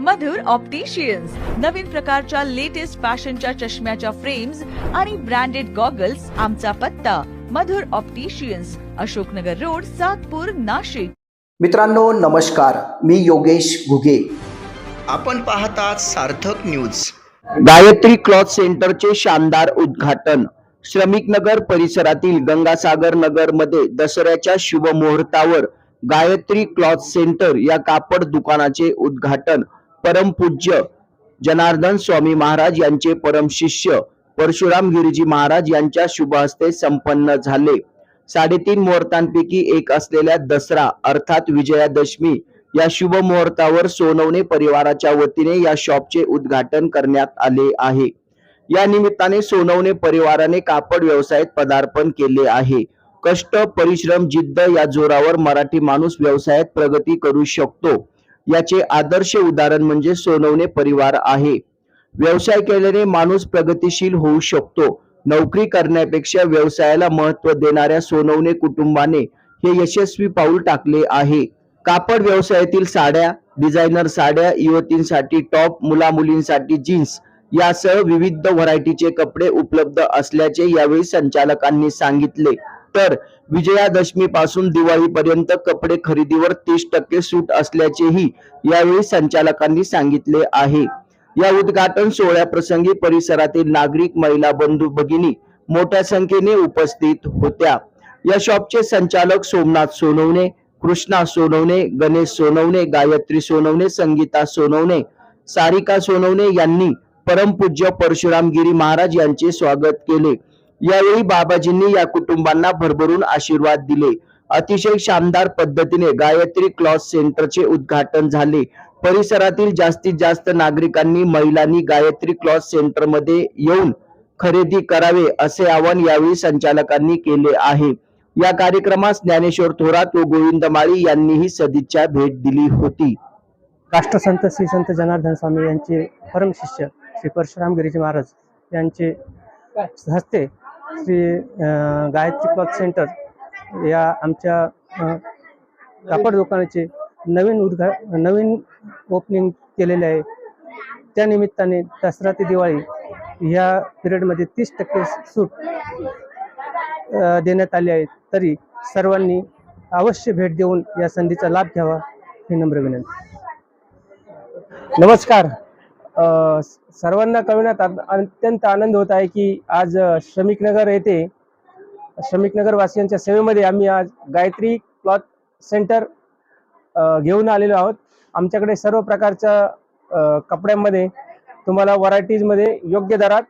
मधुर opticians नवीन प्रकारच्या latest फॅशनच्या चष्म्याच्या फ्रेम्स आणि ब्रँडेड गॉगल्स आमचा पत्ता. Madhur opticians Ashoknagar road Satpur Nashik. मित्रांनो नमस्कार. मी योगेश घुगे. आपण पाहतात सार्थक न्यूज गायत्री क्लॉथ सेंटरचे शानदार उद्घाटन. श्रमिक नगर परिसरातील गंगासागर नगरमध्ये दसऱ्याच्या शुभ मुहूर्तावर गायत्री क्लॉथ सेंटर या कापड दुकानाचे उद्घाटन. परमपूज्य जनार्दन स्वामी महाराज यांचे परम शिष्य परशुराम गिरीजी महाराज यांच्या शुभ हस्ते संपन्न झाले. साडेतीन मुहूर्तांपैकी एक असलेल्या दसरा अर्थात विजयादशमी या शुभ मुहूर्तावर सोनवणे परिवाराच्या वतीने या शॉपचे उद्घाटन करण्यात आले आहे. या निमित्ताने सोनवणे परिवाराने कापड व्यवसायात पदार्पण केले आहे. कष्ट परिश्रम जिद्द या जोरावर मराठी माणूस व्यवसायात प्रगती करू शकतो. याचे आदर्श उदाहरण म्हणजे सोनवणे परिवार आहे. व्यवसाय केल्याने माणूस प्रगतीशील होऊ शकतो. नोकरी करण्यापेक्षा व्यवसायाला महत्त्व देणाऱ्या सोनवणे कुटुंबाने हे यशस्वी पाऊल टाकले आहे. कापड व्यवसायातील साड्या डिझायनर साड्या युवतींसाठी टॉप मुला मुलींसाठी जीन्स यासह विविध व्हरायटीचे कपडे उपलब्ध असल्याचे यावेळी संचालकांनी सांगितले. तर विजयादशमी पासून दिवाळीपर्यंत कपडे खरेदीवर तीस टक्के सूट असल्याचेही यावेळी संचालकांनी सांगितले आहे. या उद्घाटन सोहळ्याप्रसंगी परिसरातील नागरिक महिला बंधू भगिनी मोठ्या संख्येने उपस्थित होत्या. या शॉपचे संचालक सोमनाथ सोनवणे कृष्णा सोनवणे गणेश सोनवणे गायत्री सोनवणे संगीता सोनवणे सारिका सोनवणे यांनी परमपूज्य परशुरामगिरी महाराज यांचे स्वागत केले. यावेळी बाबाजींनी या कुटुंबांना भरभरून आशीर्वाद दिले. अतिशय शानदार पद्धतीने गायत्री क्लॉथ सेंटरचे उद्घाटन झाले. परिसरातील जास्तीत जास्त नागरिकांनी महिलांनी गायत्री क्लॉथ सेंटरमध्ये येऊन खरेदी करावे असे आवाहन यावेळी संचालकांनी केले आहे. या कार्यक्रमास ज्ञानेश्वर थोरात व गोविंद माळी यांनीही सदिच्छा भेट दिली होती. राष्ट्रसंत श्री संत जनार्दन स्वामी यांचे परम शिष्य श्री परशुराम गिरीजी महाराज यांचे हस्ते श्री गायत्री क्लॉथ सेंटर या आमच्या कापड दुकानाचे नवीन उद्घा नवीन ओपनिंग केलेले आहे. त्या निमित्ताने दसरा ते दिवाळी या पिरियडमध्ये तीस टक्के सूट देण्यात आली आहे तरी सर्वांनी अवश्य भेट देऊन या संधीचा लाभ घ्यावा ही नम्र विनंती. नमस्कार. सर्वांना कळविण्यात अत्यंत आनंद होत आहे की आज श्रमिकनगर येथे श्रमिकनगर वासियांच्या सेवेमध्ये आम्ही आज गायत्री क्लॉथ सेंटर घेऊन आलेलो आहोत. आमच्याकडे सर्व प्रकारच्या कपड्यांमध्ये तुम्हाला व्हरायटीजमध्ये योग्य दरात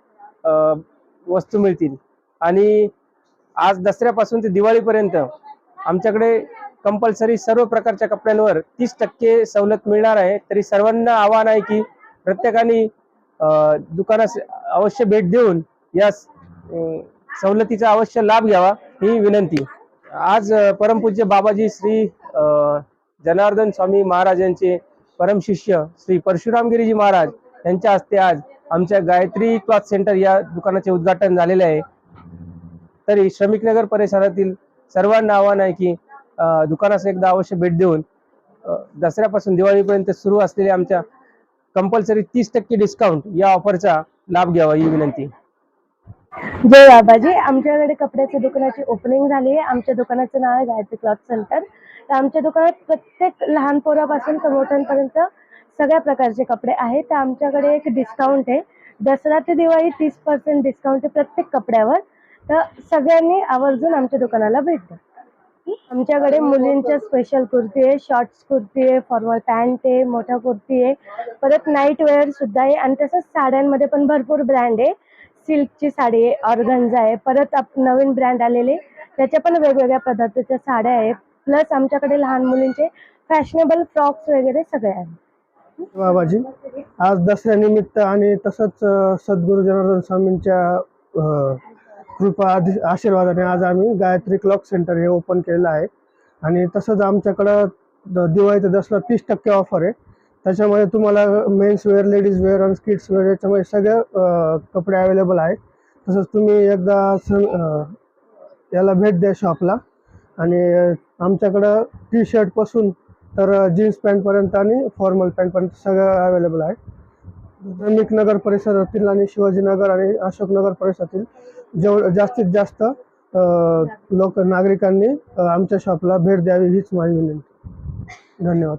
वस्तू मिळतील. आणि आज दसऱ्यापासून ते दिवाळीपर्यंत आमच्याकडे कंपल्सरी सर्व प्रकारच्या कपड्यांवर तीस टक्के सवलत मिळणार आहे. तरी सर्वांना आव्हान आहे की प्रत्येकाने दुकानास अवश्य भेट देऊन या सवलतीचा अवश्य लाभ घ्यावा ही विनंती. आज परमपूज्य बाबाजी श्री जनार्दन स्वामी महाराज यांचे परमशिष्य श्री परशुरामगिरीजी महाराज यांच्या हस्ते आज आमच्या गायत्री क्लॉथ सेंटर या दुकानाचे उद्घाटन झालेले आहे. तरी श्रमिकनगर परिसरातील सर्वांना आव्हान आहे की दुकानास एकदा अवश्य भेट देऊन दसऱ्यापासून दिवाळीपर्यंत सुरू असलेल्या आमच्या कंपल्सरी तीस टक्के डिस्काउंट या ऑफरचा लाभ घ्यावा ही विनंती. जय बाबाजी. आमच्याकडे कपड्याच्या दुकानाची ओपनिंग झाली आहे. आमच्या दुकानाचं नाव आहे गायत्री क्लॉथ सेंटर तर आमच्या दुकानात प्रत्येक लहान पोरापासून तर मोठ्यांपर्यंत सगळ्या प्रकारचे कपडे आहेत. तर आमच्याकडे एक डिस्काउंट आहे. दसरा ते दिवाळी तीस पर्सेंट डिस्काउंट आहे प्रत्येक कपड्यावर. तर सगळ्यांनी आवर्जून आमच्या दुकानाला भेट द्या. आमच्याकडे मुलींच्या स्पेशल कुर्ती आहे शॉर्ट्स कुर्ती आहे फॉर्मल पॅन्ट आहे मोठ्या कुर्ती आहे. परत नाईट वेअर सुद्धा आहे. आणि तसंच साड्यांमध्ये पण भरपूर ब्रँड आहे. सिल्कची साडी आहे ऑर्गन्झा आहे. परत आप नवीन ब्रँड आलेले त्याच्या पण वेगवेगळ्या पद्धतीच्या साड्या आहेत. प्लस आमच्याकडे लहान मुलींचे फॅशनेबल फ्रॉक्स वगैरे सगळे आहेत. बाबाजी आज दसऱ्यानिमित्त आणि तसंच सद्गुरू जनार्दन स्वामींच्या कृपा आदि- आशीर्वादाने आज आम्ही गायत्री क्लॉक सेंटर हे ओपन केलेलं आहे. आणि तसंच आमच्याकडं द- दिवाळीचं दसरा तीस टक्के ऑफर आहे. त्याच्यामध्ये तुम्हाला मेन्स वेअर लेडीज वेअर आणि किड्स वेअर याच्यामध्ये सगळे कपडे अवेलेबल आहेत तसंच तुम्ही एकदा सन याला भेट द्या शॉपला आणि आमच्याकडं टी शर्टपासून तर जीन्स पॅन्टपर्यंत आणि फॉर्मल पॅन्टपर्यंत सगळं अवेलेबल आहे. श्रमिक नगर परिसरातील आणि शिवाजीनगर आणि अशोकनगर परिसरातील जेव जास्तीत जास्त लोक नागरिकांनी आमच्या शॉपला भेट द्यावी हीच माझी विनंती. धन्यवाद.